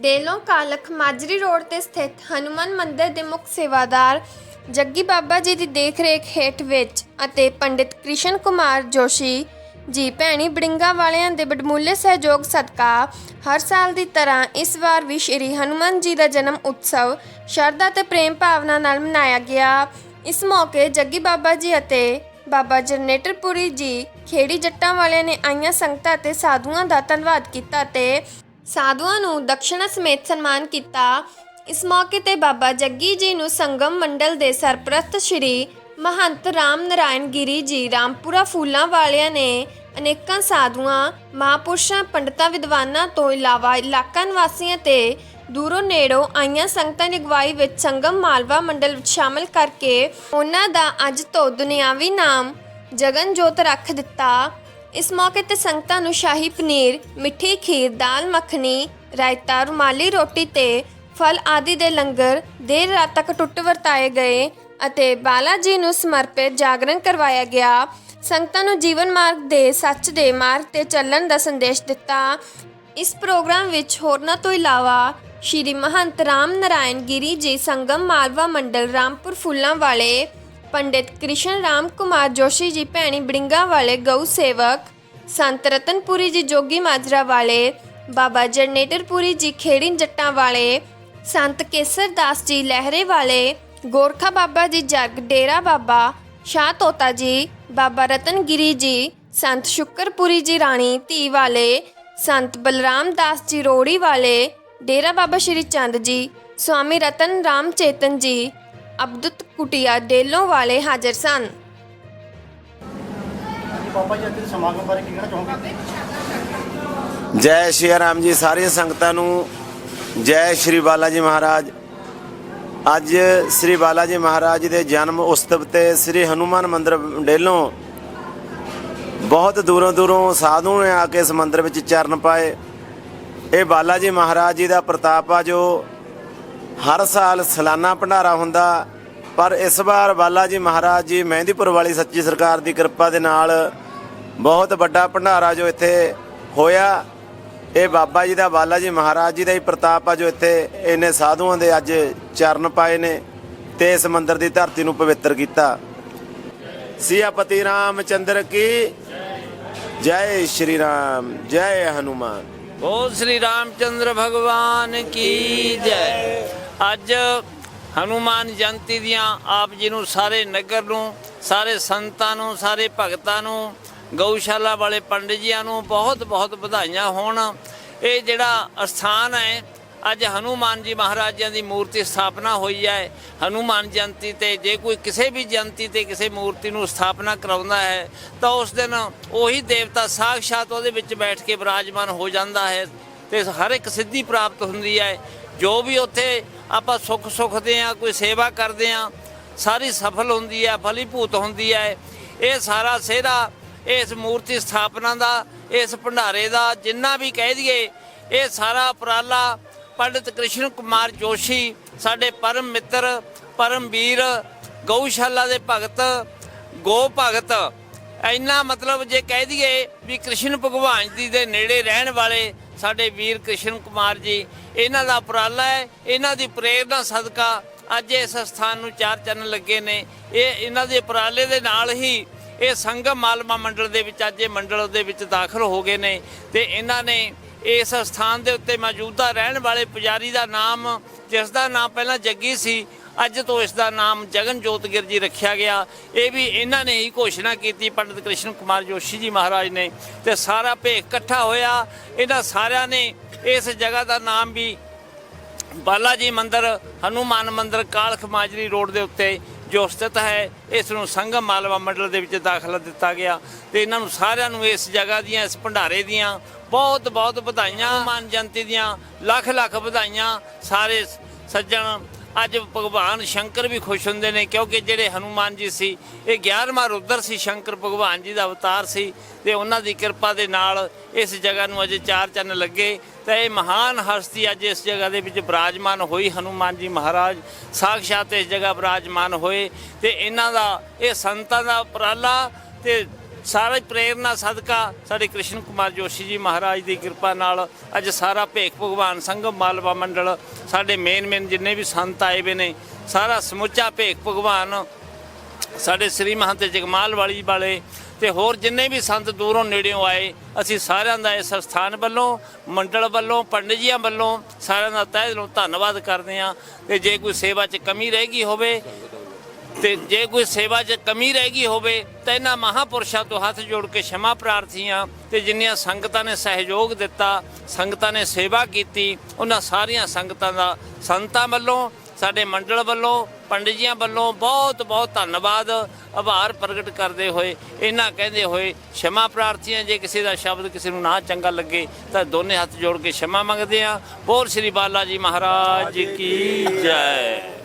Dehlon ਕਾਲਖ Majri road ਤੇ ਸਥਿਤ ਹਨੂਮਨ ਮੰਦਿਰ ਦੇ ਮੁੱਖ ਸੇਵਾਦਾਰ ਜੱਗੀ ਬਾਬਾ ਜੀ ਦੀ ਦੇਖਰੇਖ ਹੇਠ ਵਿੱਚ ਅਤੇ ਪੰਡਿਤ ਕ੍ਰਿਸ਼ਨ ਕੁਮਾਰ ਜੋਸ਼ੀ ਜੀ ਭੈਣੀ ਬੜਿੰਗਾ ਵਾਲਿਆਂ ਦੇ ਬਡਮੁੱਲੇ ਸਹਿਯੋਗ ਸਦਕਾ ਹਰ ਸਾਲ ਦੀ ਤਰ੍ਹਾਂ ਇਸ ਵਾਰ ਵੀ ਸ਼੍ਰੀ ਹਨੂਮਨ ਜੀ ਦਾ ਜਨਮ ਉਤਸਵ ਸ਼ਰਧਾ ਤੇ ਪ੍ਰੇਮ ਭਾਵਨਾ ਨਾਲ ਮਨਾਇਆ ਗਿਆ। ਇਸ ਮੌਕੇ ਜੱਗੀ ਬਾਬਾ ਜੀ ਅਤੇ ਬਾਬਾ ਜਰਨੇਟਰਪੁਰੀ ਜੀ ਖੇੜੀ ਜੱਟਾਂ ਵਾਲਿਆਂ ਨੇ ਆਈਆਂ ਸੰਗਤਾਂ ਤੇ ਸਾਧੂਆਂ ਦਾ ਧੰਨਵਾਦ ਕੀਤਾ ਤੇ ਸਾਧੂਆਂ ਨੂੰ ਦਕਸ਼ਣਾ ਸਮੇਤ ਸਨਮਾਨ ਕੀਤਾ। ਇਸ ਮੌਕੇ ਤੇ ਬਾਬਾ ਜੱਗੀ ਜੀ ਨੂੰ ਸੰਗਮ ਮੰਡਲ ਦੇ ਸਰਪ੍ਰਸਤ ਸ਼੍ਰੀ ਮਹੰਤ ਰਾਮ ਨਾਰਾਇਣ ਗਿਰੀ ਜੀ, ਰਾਮਪੁਰਾ ਫੂਲਾਂ ਵਾਲਿਆਂ ਨੇ ਅਨੇਕਾਂ ਸਾਧੂਆਂ, ਮਹਾਂਪੁਰਸ਼ਾਂ, ਪੰਡਤਾਂ, ਵਿਦਵਾਨਾਂ ਤੋਂ ਇਲਾਵਾ ਇਲਾਕਾ ਨਿਵਾਸੀਆਂ ਤੇ ਦੂਰੋਂ ਨੇੜੋਂ ਆਈਆਂ ਸੰਗਤਾਂ ਦੀ ਅਗਵਾਈ ਵਿੱਚ ਸੰਗਮ ਮਾਲਵਾ ਮੰਡਲ ਵਿੱਚ ਸ਼ਾਮਲ ਕਰਕੇ ਉਹਨਾਂ ਦਾ ਅੱਜ ਤੋਂ ਦੁਨਿਆਵੀ ਨਾਮ ਜਗਨ ਜੋਤ ਰੱਖ ਦਿੱਤਾ। ਇਸ ਮੌਕੇ ਤੇ ਸੰਗਤਾਂ ਨੂੰ ਸ਼ਾਹੀ ਪਨੀਰ, ਮਿੱਠੀ ਖੀਰ, ਦਾਲ ਮੱਖਣੀ, ਰਾਇਤਾ, ਰੁਮਾਲੀ ਰੋਟੀ ਤੇ ਫਲ ਆਦਿ ਦੇ ਲੰਗਰ ਦੇਰ ਰਾਤ ਤੱਕ ਟੁੱਟ ਵਰਤਾਏ ਗਏ ਅਤੇ ਬਾਲਾ ਜੀ ਨੂੰ ਸਮਰਪਿਤ ਜਾਗਰਣ ਕਰਵਾਇਆ ਗਿਆ। ਸੰਗਤਾਂ ਨੂੰ ਜੀਵਨ ਮਾਰਗ ਦੇ ਸੱਚ ਦੇ ਮਾਰਗ ਤੇ ਚੱਲਣ ਦਾ ਸੰਦੇਸ਼ ਦਿੱਤਾ। ਇਸ ਪ੍ਰੋਗਰਾਮ ਵਿੱਚ ਹੋਰਨਾਂ ਤੋਂ ਇਲਾਵਾ ਸ਼੍ਰੀ ਮਹੰਤ ਰਾਮ ਨਾਰਾਇਣ ਗਿਰੀ ਜੀ, ਸੰਗਮ ਮਾਲਵਾ ਮੰਡਲ, ਰਾਮਪੁਰ ਫੁੱਲਾਂ ਵਾਲੇ ਪੰਡਿਤ ਕ੍ਰਿਸ਼ਨ ਰਾਮ ਕੁਮਾਰ ਜੋਸ਼ੀ ਜੀ ਭੈਣੀ ਬੜਿੰਗਾ ਵਾਲੇ ਗਊ ਸੇਵਕ, ਸੰਤ ਰਤਨਪੁਰੀ ਜੀ ਜੋਗੀ ਮਾਜਰਾ ਵਾਲੇ, ਬਾਬਾ ਜਰਨੇਟਰਪੁਰੀ ਜੀ ਖੇੜੀ ਜੱਟਾਂ ਵਾਲੇ, ਸੰਤ ਕੇਸਰ ਦਾਸ ਜੀ ਲਹਿਰੇ ਵਾਲੇ, ਗੋਰਖਾ ਬਾਬਾ ਜੀ ਜੱਗ ਡੇਰਾ ਬਾਬਾ, ਸ਼ਾਹ ਤੋਤਾ ਜੀ, ਬਾਬਾ ਰਤਨਗਿਰੀ ਜੀ, ਸੰਤ ਸ਼ੁਕਰਪੁਰੀ ਜੀ ਰਾਣੀ ਧੀ ਵਾਲੇ, ਸੰਤ ਬਲਰਾਮ ਦਾਸ ਜੀ ਰੋੜੀ ਵਾਲੇ, ਡੇਰਾ ਬਾਬਾ ਸ਼੍ਰੀ ਚੰਦ ਜੀ, ਸਵਾਮੀ ਰਤਨ ਰਾਮ ਚੇਤਨ ਜੀ ਅਬਦੁੱਤ ਕੁਟਿਆ ਡੇਲੋਂ ਵਾਲੇ ਹਾਜ਼ਰ ਸਨ। ਜੀ ਬਾਬਾ ਜੀ ਅੱਜ ਦੇ ਸਮਾਗਮ ਬਾਰੇ ਕੀ ਕਹਿਣਾ ਚਾਹੋਗੇ? ਜੈ ਸ਼੍ਰੀ ਰਾਮ ਜੀ ਸਾਰੀਆਂ ਸੰਗਤਾਂ ਨੂੰ ਜੈ ਸ਼੍ਰੀ ਬਾਲਾ ਜੀ ਮਹਾਰਾਜ। ਅੱਜ ਸ਼੍ਰੀ ਬਾਲਾ ਜੀ ਮਹਾਰਾਜ ਦੇ ਜਨਮ ਉਤਸਵ ਤੇ ਸ਼੍ਰੀ ਹਨੂਮਾਨ ਮੰਦਿਰ ਡੇਲੋਂ ਬਹੁਤ ਦੂਰੋਂ ਦੂਰੋਂ ਸਾਧੂ ਨੇ ਆ ਕੇ ਇਸ ਮੰਦਿਰ ਵਿੱਚ ਚਰਨ ਪਾਏ। ਇਹ ਬਾਲਾ ਜੀ ਮਹਾਰਾਜ ਜੀ ਦਾ ਪ੍ਰਤਾਪ ਆ ਜੋ ਹਰ ਸਾਲ ਸਾਲਾਨਾ ਭੰਡਾਰਾ ਹੁੰਦਾ। ਪਰ ਇਸ ਵਾਰ ਬਾਲਾ ਜੀ ਮਹਾਰਾਜ ਜੀ, ਮਹਿੰਦੀਪੁਰ ਵਾਲੀ ਸੱਚੀ ਸਰਕਾਰ ਦੀ ਕਿਰਪਾ ਦੇ ਨਾਲ ਬਹੁਤ ਵੱਡਾ ਭੰਡਾਰਾ ਜੋ ਇੱਥੇ ਹੋਇਆ। ਇਹ ਬਾਬਾ ਜੀ ਦਾ, ਬਾਲਾ ਜੀ ਮਹਾਰਾਜ ਜੀ ਦਾ ਹੀ ਪ੍ਰਤਾਪ ਆ ਜੋ ਇੱਥੇ ਇਹਨੇ ਸਾਧੂਆਂ ਦੇ ਅੱਜ ਚਰਨ ਪਾਏ ਨੇ ਤੇ ਇਸ ਮੰਦਿਰ ਦੀ ਧਰਤੀ ਨੂੰ ਪਵਿੱਤਰ ਕੀਤਾ। ਸਿਆਪਤੀ ਰਾਮਚੰਦਰ ਕੀ? ਜੈ ਸ਼੍ਰੀ ਰਾਮ, ਜੈ ਹਨੂਮਾਨ। ਬੋਲ ਸ੍ਰੀ ਰਾਮਚੰਦਰ ਭਗਵਾਨ ਕੀ ਜੈ? ਅੱਜ ਹਨੂਮਾਨ ਜਯੰਤੀ ਦੀਆਂ ਆਪ ਜੀ ਨੂੰ, ਸਾਰੇ ਨਗਰ ਨੂੰ, ਸਾਰੇ ਸੰਤਾਂ ਨੂੰ, ਸਾਰੇ ਭਗਤਾਂ ਨੂੰ, ਗਊਸ਼ਾਲਾ ਵਾਲੇ ਪੰਡਿਤ ਜੀਆਂ ਨੂੰ ਬਹੁਤ ਬਹੁਤ ਵਧਾਈਆਂ ਹੋਣ। ਇਹ ਜਿਹੜਾ ਅਸਥਾਨ ਹੈ, ਅੱਜ ਹਨੂਮਾਨ ਜੀ ਮਹਾਰਾਜਿਆਂ ਦੀ ਮੂਰਤੀ ਸਥਾਪਨਾ ਹੋਈ ਹੈ। ਹਨੂਮਾਨ ਜਯੰਤੀ ਤੇ ਜੇ ਕੋਈ ਕਿਸੇ ਵੀ ਜਯੰਤੀ ਤੇ ਕਿਸੇ ਮੂਰਤੀ ਨੂੰ ਸਥਾਪਨਾ ਕਰਾਉਂਦਾ ਹੈ, ਤਾਂ ਉਸ ਦਿਨ ਉਹੀ ਦੇਵਤਾ ਸਾਖਸ਼ਾਤ ਉਹਦੇ ਵਿੱਚ ਬੈਠ ਕੇ ਵਿਰਾਜਮਾਨ ਹੋ ਜਾਂਦਾ ਹੈ ਤੇ ਹਰ ਇੱਕ ਸਿੱਧੀ ਪ੍ਰਾਪਤ ਹੁੰਦੀ ਹੈ। ਜੋ ਵੀ ਉੱਥੇ ਆਪਾਂ ਸੁੱਖ ਸੁਖਦੇ ਆ ਕੋਈ ਸੇਵਾ ਕਰਦੇ ਆ ਸਾਰੀ ਸਫਲ ਹੁੰਦੀ ਹੈ, ਫਲੀਭੂਤ ਹੁੰਦੀ ਹੈ। ਇਹ ਸਾਰਾ ਸਿਹਰਾ ਇਸ ਮੂਰਤੀ ਸਥਾਪਨਾ ਦਾ, ਇਸ ਭੰਡਾਰੇ ਦਾ, ਜਿੰਨਾ ਵੀ ਕਹਿ ਦਈਏ, ਇਹ ਸਾਰਾ ਉਪਰਾਲਾ ਪੰਡਿਤ ਕ੍ਰਿਸ਼ਨ ਕੁਮਾਰ ਜੋਸ਼ੀ, ਸਾਡੇ ਪਰਮ ਮਿੱਤਰ, ਪਰਮ ਵੀਰ, ਗਊਸ਼ਾਲਾ ਦੇ ਭਗਤ, ਗੋ ਭਗਤ ਇੰਨਾ ਮਤਲਬ ਜੇ ਕਹਿ ਦਈਏ ਵੀ ਕ੍ਰਿਸ਼ਨ ਭਗਵਾਨ ਜੀ ਦੇ ਨੇੜੇ ਰਹਿਣ ਵਾਲੇ ਸਾਡੇ ਵੀਰ ਕ੍ਰਿਸ਼ਨ ਕੁਮਾਰ ਜੀ, ਇਹਨਾਂ ਦਾ ਉਪਰਾਲਾ ਹੈ, ਇਹਨਾਂ ਦੀ ਪ੍ਰੇਰਣਾ ਸਦਕਾ ਅੱਜ ਇਸ ਸਥਾਨ ਨੂੰ ਚਾਰ ਚੰਨ ਲੱਗੇ ਨੇ। ਇਹ ਇਹਨਾਂ ਦੇ ਉਪਰਾਲੇ ਦੇ ਨਾਲ ਹੀ ਇਹ ਸੰਗਮ ਮਾਲਵਾ ਮੰਡਲ ਦੇ ਵਿੱਚ ਅੱਜ ਇਹ ਮੰਡਲ ਦੇ ਵਿੱਚ ਦਾਖਲ ਹੋ ਗਏ ਨੇ ਤੇ ਇਹਨਾਂ ਨੇ ਇਸ ਸਥਾਨ ਦੇ ਉੱਤੇ ਮੌਜੂਦਾ ਰਹਿਣ ਵਾਲੇ ਪੁਜਾਰੀ ਦਾ ਨਾਮ, ਜਿਸ ਦਾ ਨਾਮ ਪਹਿਲਾਂ ਜੱਗੀ ਸੀ ਅੱਜ ਤੋਂ ਇਸ ਦਾ ਨਾਮ ਜਗਨ ਜੋਤਗਿਰ ਜੀ ਰੱਖਿਆ ਗਿਆ। ਇਹ ਵੀ ਇਹਨਾਂ ਨੇ ਹੀ ਘੋਸ਼ਣਾ ਕੀਤੀ, ਪੰਡਿਤ ਕ੍ਰਿਸ਼ਨ ਕੁਮਾਰ ਜੋਸ਼ੀ ਜੀ ਮਹਾਰਾਜ ਨੇ। ਤੇ ਸਾਰਾ ਭੇਖ ਇਕੱਠਾ ਹੋਇਆ। ਇਹਨਾਂ ਸਾਰਿਆਂ ਨੇ ਇਸ ਜਗ੍ਹਾ ਦਾ ਨਾਮ ਵੀ ਬਾਲਾ ਜੀ ਮੰਦਿਰ, ਹਨੂਮਾਨ ਮੰਦਿਰ, ਕਾਲਖ ਮਾਜਰੀ ਰੋਡ ਦੇ ਉੱਤੇ ਜੋ ਸਥਿਤ ਹੈ, ਇਸ ਨੂੰ ਸੰਗਮ ਮਾਲਵਾ ਮੰਡਲ ਦੇ ਵਿੱਚ ਦਾਖਲਾ ਦਿੱਤਾ ਗਿਆ। ਤੇ ਇਹਨਾਂ ਨੂੰ ਸਾਰਿਆਂ ਨੂੰ ਇਸ ਜਗ੍ਹਾ ਦੀਆਂ, ਇਸ ਭੰਡਾਰੇ ਦੀਆਂ ਬਹੁਤ ਬਹੁਤ ਵਧਾਈਆਂ। ਮਾਨ ਜਯੰਤੀ ਦੀਆਂ ਲੱਖ ਲੱਖ ਵਧਾਈਆਂ। ਸਾਰੇ ਸੱਜਣ ਅੱਜ ਭਗਵਾਨ ਸ਼ੰਕਰ ਵੀ ਖੁਸ਼ ਹੁੰਦੇ ਨੇ, ਕਿਉਂਕਿ ਜਿਹੜੇ ਹਨੂਮਾਨ ਜੀ ਸੀ, ਇਹ 11ਵਾਂ ਰੁਦਰ ਸੀ ਸ਼ੰਕਰ ਭਗਵਾਨ ਜੀ ਦਾ ਅਵਤਾਰ ਸੀ ਤੇ ਉਹਨਾਂ ਦੀ ਕਿਰਪਾ ਦੇ ਨਾਲ ਇਸ ਜਗ੍ਹਾ ਨੂੰ ਅਜੇ ਚਾਰ ਚੰਨ ਲੱਗੇ। ਤਾਂ ਇਹ ਮਹਾਨ ਹਸਤੀ ਅੱਜ ਇਸ ਜਗ੍ਹਾ ਦੇ ਵਿੱਚ ਬਿਰਾਜਮਾਨ ਹੋਈ ਹਨੂਮਾਨ ਜੀ ਮਹਾਰਾਜ। ਸਾਖਸ਼ਾਤ ਇਸ ਜਗ੍ਹਾ ਬਿਰਾਜਮਾਨ ਹੋਏ ਤੇ ਇਹਨਾਂ ਦਾ, ਇਹ ਸੰਤਾਂ ਦਾ ਉਪਰਾਲਾ ਤੇ ਸਾਰੀ ਪ੍ਰੇਰਨਾ ਸਦਕਾ ਸਾਡੇ ਕ੍ਰਿਸ਼ਨ ਕੁਮਾਰ ਜੋਸ਼ੀ ਜੀ ਮਹਾਰਾਜ ਦੀ ਕਿਰਪਾ ਨਾਲ ਅੱਜ ਸਾਰਾ ਭੇਖ ਭਗਵਾਨ ਸੰਗਮ ਮਾਲਵਾ ਮੰਡਲ, ਸਾਡੇ ਮੇਨ ਮੇਨ ਜਿੰਨੇ ਵੀ ਸੰਤ ਆਏ ਵੇ ਨੇ, ਸਾਰਾ ਸਮੁੱਚਾ ਭੇਖ ਭਗਵਾਨ ਸਾਡੇ ਸ੍ਰੀ ਮਹੰਤ ਜਗਮਾਲ ਵਾਲੀ ਵਾਲੇ ਤੇ ਹੋਰ ਜਿੰਨੇ ਵੀ ਸੰਤ ਦੂਰੋਂ ਨੇੜਿਓਂ ਆਏ, ਅਸੀਂ ਸਾਰਿਆਂ ਦਾ ਇਸ ਸਥਾਨ ਵੱਲੋਂ, ਮੰਡਲ ਵੱਲੋਂ, ਪੰਡਿਤ ਜੀਆਂ ਵੱਲੋਂ ਸਾਰਿਆਂ ਦਾ ਤਹਿ ਦਿਲੋਂ ਧੰਨਵਾਦ ਕਰਦੇ ਹਾਂ ਤੇ ਜੇ ਕੋਈ ਸੇਵਾ 'ਚ ਕਮੀ ਰਹਿ ਗਈ ਹੋਵੇ ਤੇ ਜੇ ਕੋਈ ਸੇਵਾ 'ਚ ਕਮੀ ਰਹਿ ਗਈ ਹੋਵੇ ਤਾਂ ਇਹਨਾਂ ਮਹਾਪੁਰਸ਼ਾਂ ਤੋਂ ਹੱਥ ਜੋੜ ਕੇ ਸ਼ਮਾ ਪ੍ਰਾਰਥੀਆਂ ਤੇ ਜਿੰਨੀਆਂ ਸੰਗਤਾਂ ਨੇ ਸਹਿਯੋਗ ਦਿੱਤਾ, ਸੰਗਤਾਂ ਨੇ ਸੇਵਾ ਕੀਤੀ, ਉਹਨਾਂ ਸਾਰੀਆਂ ਸੰਗਤਾਂ ਦਾ ਸੰਤਾਂ ਵੱਲੋਂ, ਸਾਡੇ ਮੰਡਲ ਵੱਲੋਂ ਪੰਡਿਤ ਜੀਆਂ ਵੱਲੋਂ ਬਹੁਤ ਬਹੁਤ ਧੰਨਵਾਦ, ਆਭਾਰ ਪ੍ਰਗਟ ਕਰਦੇ ਹੋਏ, ਇਹਨਾਂ ਕਹਿੰਦੇ ਹੋਏ ਸ਼ਮਾ ਪ੍ਰਾਰਥੀਆਂ ਜੇ ਕਿਸੇ ਦਾ ਸ਼ਬਦ ਕਿਸੇ ਨੂੰ ਨਾ ਚੰਗਾ ਲੱਗੇ ਤਾਂ ਦੋਨੇ ਹੱਥ ਜੋੜ ਕੇ ਸ਼ਮਾ ਮੰਗਦੇ ਆਂ ਬੋਲ ਸ੍ਰੀ ਬਾਲਾ ਜੀ ਮਹਾਰਾਜ ਕੀ ਜੈ।